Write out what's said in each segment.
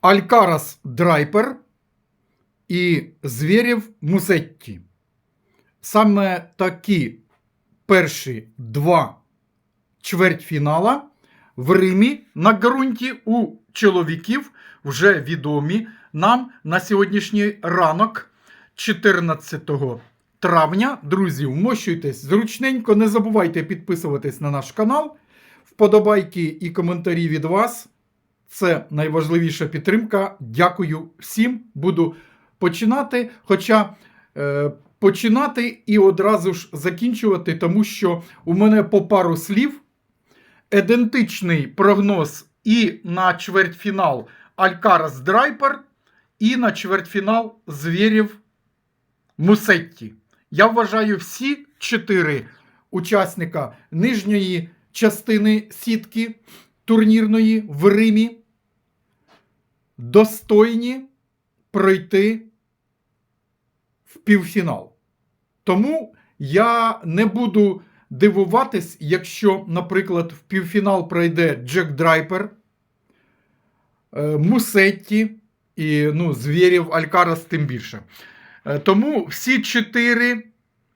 Алькарас Драйпер і Звєрєв Мусетті. Саме такі перші два чвертьфінала в Римі на ґрунті у чоловіків вже відомі нам на сьогоднішній ранок 14 травня. Друзі, вмощуйтесь зручненько, не забувайте підписуватись на наш канал. Вподобайки і коментарі від вас. Це найважливіша підтримка. Дякую всім. Буду починати. Хоча е, починати і одразу ж закінчувати, тому що у мене по пару слів ідентичний прогноз і на чвертьфінал Алькарас Драйпер, і на чвертьфінал Звєрєв Мусетті. Я вважаю всі чотири учасника нижньої частини сітки турнірної в Римі достойні пройти в півфінал. Тому я не буду дивуватись, якщо, наприклад, в півфінал пройде Джек Драйпер, е, Мусетті і ну, Звєрєв Алькарас тим більше. Е, Тому всі чотири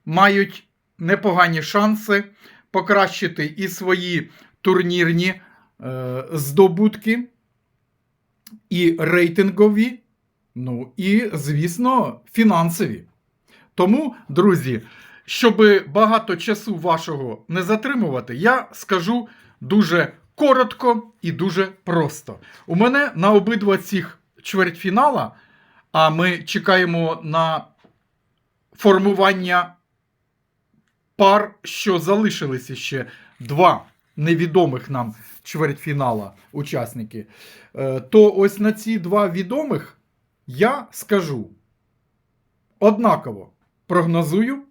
мають непогані шанси покращити і свої турнірні е, здобутки, і рейтингові, ну і, звісно, фінансові. Тому, друзі, щоб багато часу вашого не затримувати, я скажу дуже коротко і дуже просто. У мене на обидва цих чвертьфінала, а ми чекаємо на формування пар, що залишилися ще два невідомих нам чвертьфінала учасники. Е, То ось на ці два відомих я скажу однаково прогнозую.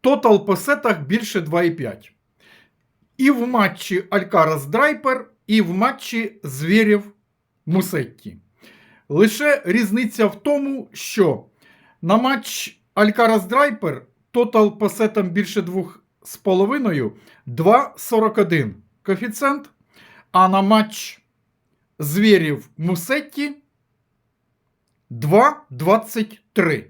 Тотал по сетах більше 2,5. І в матчі Алькарас Драйпер, і в матчі Звєрєв Мусетті. Лише різниця в тому, що на матч Алькарас Драйпер тотал по сетам більше 2,5 2,41 коефіцієнт. А на матч Звєрєв Мусетті 2,23.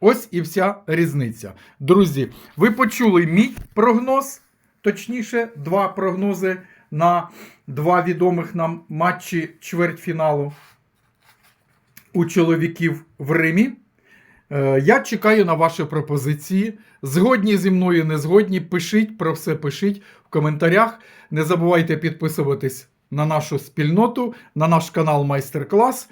Ось і вся різниця. Друзі, ви почули мій прогноз, точніше, два прогнози на два відомих нам матчі чвертьфіналу у чоловіків в Римі. Е, Я чекаю на ваші пропозиції. Згодні зі мною, не згодні, пишіть про все пишіть в коментарях. Не забувайте підписуватись на нашу спільноту, на наш канал Майстер-клас.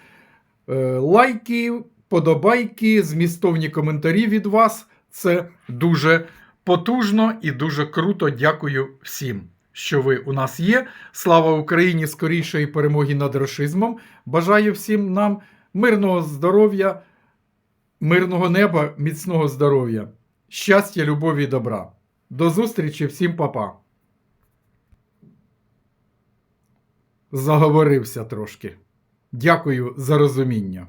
Е, Лайки, подобайки, змістовні коментарі від вас. Це дуже потужно і дуже круто. Дякую всім, що ви у нас є. Слава Україні! Скорішої перемоги над рашизмом. Бажаю всім нам мирного здоров'я, мирного неба, міцного здоров'я, щастя, любові і добра. До зустрічі, всім папа. Заговорився трошки. Дякую за розуміння.